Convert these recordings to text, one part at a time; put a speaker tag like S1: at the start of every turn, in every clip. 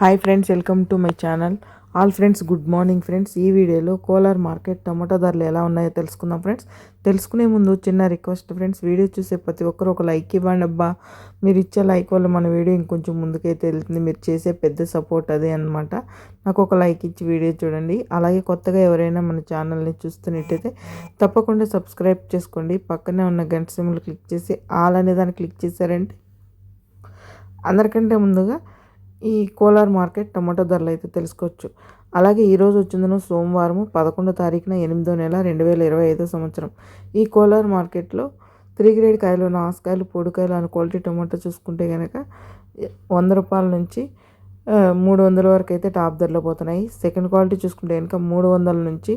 S1: Hi friends welcome to my channel all friends good morning friends ఈ వీడియోలో Kolar market tomato ధరలు ఎలా ఉన్నాయో తెలుసుకుందాం ఫ్రెండ్స్ తెలుసుకునే ముందు చిన్న రిక్వెస్ట్ ఫ్రెండ్స్ వీడియో చూసే ప్రతి ఒక్కరు ఒక లైక్ ఇవ్వండి అబ్బా. మీరు ఇచ్చే లైక్ వల్ల మన వీడియో ఇంకొంచెం ముందుకైతే వెళ్తుంది. మీరు చేసే పెద్ద సపోర్ట్ అదే అనమాట నాకు ఒక లైక్ ఇచ్చి వీడియో చూడండి. అలాగే కొత్తగా ఎవరైనా మన ఛానల్ని చూస్తున్నట్టయితే తప్పకుండా సబ్స్క్రైబ్ చేసుకోండి. పక్కనే ఉన్న గంట సిమ్లు క్లిక్ చేసి ఆల్ అనే దాన్ని క్లిక్ చేశారంటే అందరికంటే ముందుగా ఈ కోలార్ మార్కెట్ టమాటో ధరలు అయితే తెలుసుకోవచ్చు. అలాగే ఈరోజు వచ్చిందను సోమవారం పదకొండో తారీఖున ఎనిమిదో నెల రెండు వేల ఇరవై ఐదో సంవత్సరం. ఈ కోలార్ మార్కెట్లో త్రీ గ్రేడ్ కాయలు నాసుకాయలు పొడికాయలు అని క్వాలిటీ టమాటో చూసుకుంటే కనుక వంద రూపాయల నుంచి మూడు వందల వరకు అయితే టాప్ ధరలో పోతున్నాయి. సెకండ్ క్వాలిటీ చూసుకుంటే కనుక మూడు వందల నుంచి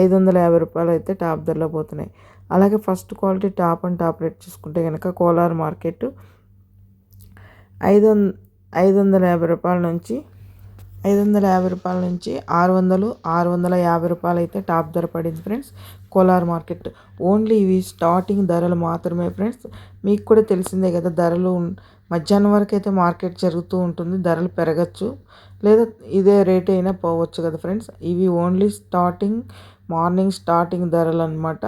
S1: ఐదు వందల యాభై రూపాయలు అయితే టాప్ ధరలో పోతున్నాయి. అలాగే first quality top and top rate చూసుకుంటే కనుక కోలార్ మార్కెట్ ఐదు ఐదు వందల యాభై రూపాయల నుంచి ఐదు వందల యాభై రూపాయల నుంచి ఆరు వందలు ఆరు వందల యాభై రూపాయలు అయితే టాప్ ధర పడింది ఫ్రెండ్స్. కోలార్ మార్కెట్. ఓన్లీ ఇవి స్టార్టింగ్ ధరలు మాత్రమే ఫ్రెండ్స్. మీకు కూడా తెలిసిందే కదా ధరలు మధ్యాహ్నం వరకు అయితే మార్కెట్ జరుగుతూ ఉంటుంది ధరలు పెరగచ్చు లేదా ఇదే రేట్ అయినా పోవచ్చు కదా ఫ్రెండ్స్. ఇవి ఓన్లీ స్టార్టింగ్ మార్నింగ్ స్టార్టింగ్ ధరలు అనమాట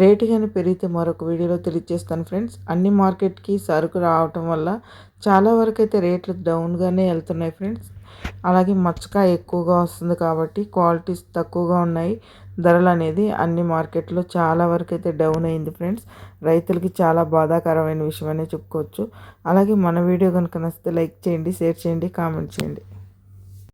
S1: రేటు కానీ పెరిగితే మరొక వీడియోలో తెలియజేస్తాను ఫ్రెండ్స్. అన్ని మార్కెట్కి సరుకు రావటం వల్ల చాలా వరకు అయితే రేట్లు డౌన్గానే వెళ్తున్నాయి ఫ్రెండ్స్. అలాగే మచ్చకాయ ఎక్కువగా వస్తుంది కాబట్టి క్వాలిటీస్ తక్కువగా ఉన్నాయి. ధరలు అనేది అన్ని మార్కెట్లో చాలా వరకు అయితే డౌన్ అయింది ఫ్రెండ్స్. రైతులకి చాలా బాధాకరమైన విషయం అనే చెప్పుకోవచ్చు. అలాగే మన వీడియో కనుక నచ్చితే లైక్ చేయండి షేర్ చేయండి కామెంట్ చేయండి.